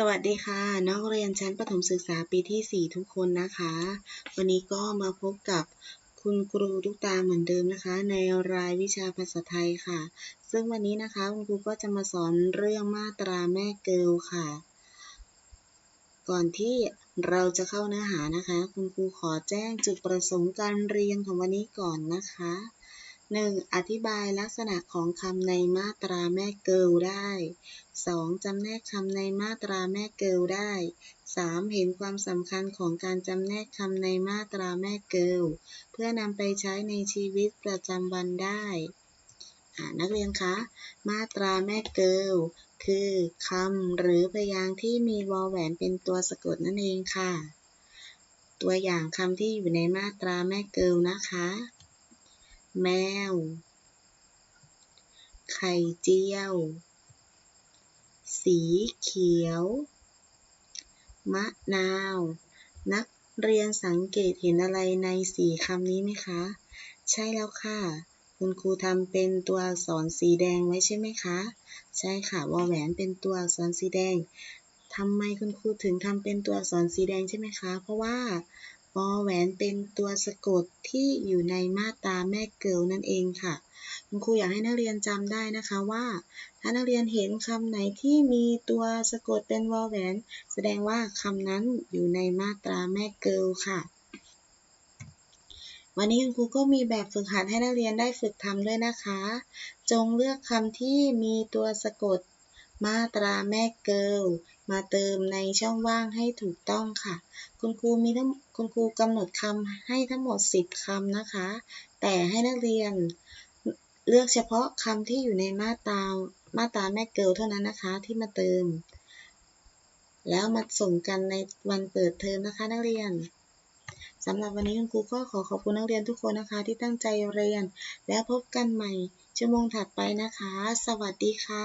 สวัสดีค่ะ นักเรียนชั้นประถมศึกษาปีที่ 4 ทุกคนนะคะ วันนี้ก็มาพบกับคุณครูทุกตาเหมือนเดิมนะคะ ในรายวิชาภาษาไทยค่ะ ซึ่งวันนี้นะคะคุณครูก็จะมาสอนเรื่องมาตราแม่เกลค่ะ ก่อนที่เราจะเข้าเนื้อหานะคะ คุณครูขอแจ้งจุดประสงค์การเรียนของวันนี้ก่อนนะคะ 1. อธิบายลักษณะของคำในมาตราแม่เกิลได้ 2. จำแนกคำในมาตราแม่เกิลได้ 3. เห็นความสำคัญของการจำแนกคำในมาตราแม่เกิลเพื่อนำไปใช้ในชีวิตประจำวันได้ นักเรียนคะ มาตราแม่เกิลคือคำหรือพยางค์ที่มีวอลแหวนเป็นตัวสะกดนั่นเองค่ะ ตัวอย่างคำที่อยู่ในมาตราแม่เกิลนะคะ แมว ไข่เจียว สีเขียว มะนาว นักเรียนสังเกตเห็นอะไรในสี่คำนี้ไหมคะ ใช่แล้วค่ะ คุณครูทำเป็นตัวอักษรสีแดงไว้ใช่ไหมคะ ใช่ค่ะวอแหวนเป็นตัวอักษรสีแดงทำไมคุณครูถึงทำเป็นตัวอักษรสีแดงใช่ไหมคะ เพราะว่า วอแหวนเป็นตัวสะกดที่อยู่ในมาตราแม่เกิลนั่นเองค่ะ คุณครูอยากให้นักเรียนจำได้นะคะว่า ถ้านักเรียนเห็นคำไหนที่มีตัวสะกดเป็นวอแหวน แสดงว่าคำนั้นอยู่ในมาตราแม่เกิลค่ะ วันนี้คุณครูก็มีแบบฝึกหัดให้นักเรียนได้ฝึกทำด้วยนะคะ จงเลือกคำที่มีตัวสะกด มาตราแม่เกิลมาเติมในช่องว่างให้ถูกต้องค่ะ คุณครูมีทั้งคุณครูกำหนดคำให้ทั้งหมด 10คำนะคะ แต่ให้นักเรียนเลือกเฉพาะคำที่อยู่ในมาตรามาตราแม่เกิลเท่านั้นนะคะที่มาเติม แล้วมาส่งกันในวันเปิดเทอมนะคะนักเรียนสำหรับวันนี้คุณครูก็ขอขอบคุณนักเรียนทุกคนนะคะ ที่ตั้งใจเรียน แล้วพบกันใหม่ชั่วโมงถัดไปนะคะ สวัสดีค่ะ